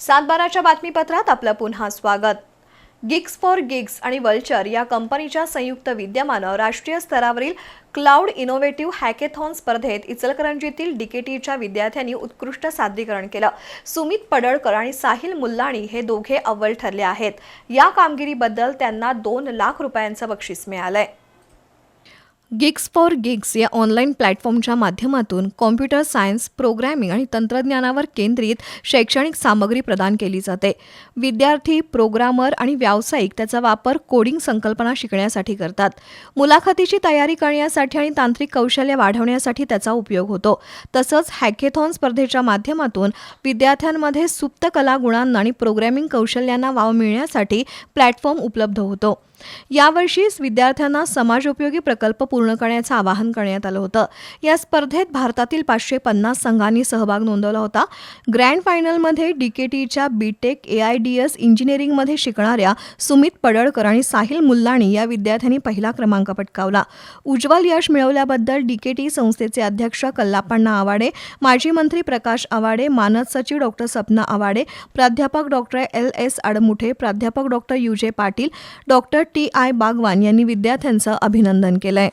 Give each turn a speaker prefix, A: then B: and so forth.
A: सातबाराच्या बातमीपत्रात आपलं पुन्हा स्वागत. गिग्स फॉर गिग्स आणि वल्चर या कंपनीच्या संयुक्त विद्यमानं राष्ट्रीय स्तरावरील क्लाउड इनोव्हेटिव्ह हॅकेथॉन स्पर्धेत इचलकरंजीतील डीकेटीच्या विद्यार्थ्यांनी उत्कृष्ट सादरीकरण केलं. सुमित पडळकर आणि साहिल मुल्लाणी हे दोघे अव्वल ठरले आहेत. या कामगिरीबद्दल त्यांना दोन लाख रुपयांचं बक्षीस मिळालंय. गिग्स फॉर गिग्स या ऑनलाईन प्लॅटफॉर्मच्या माध्यमातून कॉम्प्युटर सायन्स प्रोग्रॅमिंग आणि तंत्रज्ञानावर केंद्रित शैक्षणिक सामग्री प्रदान केली जाते. विद्यार्थी प्रोग्रामर आणि व्यावसायिक त्याचा वापर कोडिंग संकल्पना शिकण्यासाठी करतात. मुलाखतीची तयारी करण्यासाठी आणि तांत्रिक कौशल्य वाढवण्यासाठी त्याचा उपयोग होतो. तसंच हॅकेथॉन स्पर्धेच्या माध्यमातून विद्यार्थ्यांमध्ये सुप्त कला गुणांना आणि प्रोग्रॅमिंग कौशल्यांना वाव मिळण्यासाठी प्लॅटफॉर्म उपलब्ध होतो. यावर्षी विद्यार्थ्यांना समाजोपयोगी प्रकल्प पूर्ण करण्याचं आवाहन करण्यात आलं होतं. या स्पर्धेत भारतातील पाचशे पन्नास संघांनी सहभाग नोंदवला होता. ग्रँड फायनलमध्ये डीकेटीच्या BTech A I D S इंजिनिअरिंगमध्ये शिकणाऱ्या सुमित पडळकर आणि साहिल मुल्लाणी या विद्यार्थ्यांनी पहिला क्रमांक पटकावला. उज्ज्वल यश मिळवल्याबद्दल डीकेटी संस्थेचे अध्यक्ष कल्लापण्णा आवाडे माजी मंत्री प्रकाश आवाडे मानद सचिव डॉक्टर सपना आवाडे प्राध्यापक डॉक्टर एल एस आडमुठे प्राध्यापक doctor U J Patil doctor T I Bagwan यांनी विद्यार्थ्यांचं अभिनंदन केलंय.